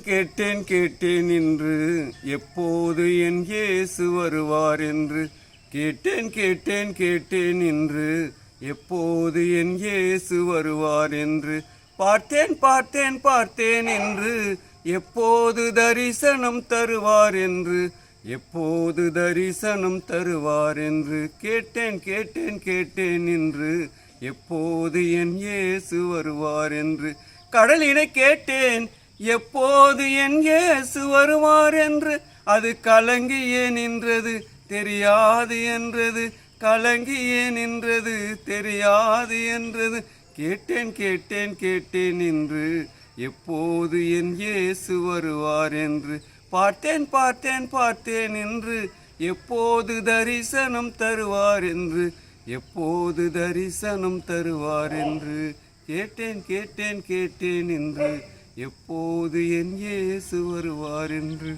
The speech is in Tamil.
கேட்டேன் கேட்டேன் என்று. எப்போது என் இயேசு வருவார் என்று. கேட்டேன் கேட்டேன் கேட்டேன் என்று. எப்போது என் இயேசு வருவார் என்று. பார்த்தேன் பார்த்தேன் பார்த்தேன் என்று. எப்போது தரிசனம் தருவார் என்று. எப்போது தரிசனம் தருவார் என்று. கேட்டேன் கேட்டேன் கேட்டேன் என்று. எப்போது என் இயேசு வருவார் என்று. கடலினை கேட்டேன் எப்போது என் இயேசு வருவார் என்று? அது கலங்கியே நின்றது? தெரியாது என்றது. கலங்கியே நின்றது? தெரியாது என்றது. கேட்டேன் கேட்டேன் கேட்டேன் என்று எப்போது என் இயேசு வருவார் என்று? பார்த்தேன் பார்த்தேன் பார்த்தேன் என்று எப்போது தரிசனம் தருவார் என்று? எப்போது தரிசனம் தருவார் என்று? கேட்டேன் கேட்டேன் கேட்டேன் என்று எப்போது என் இயேசு வருவார் என்று?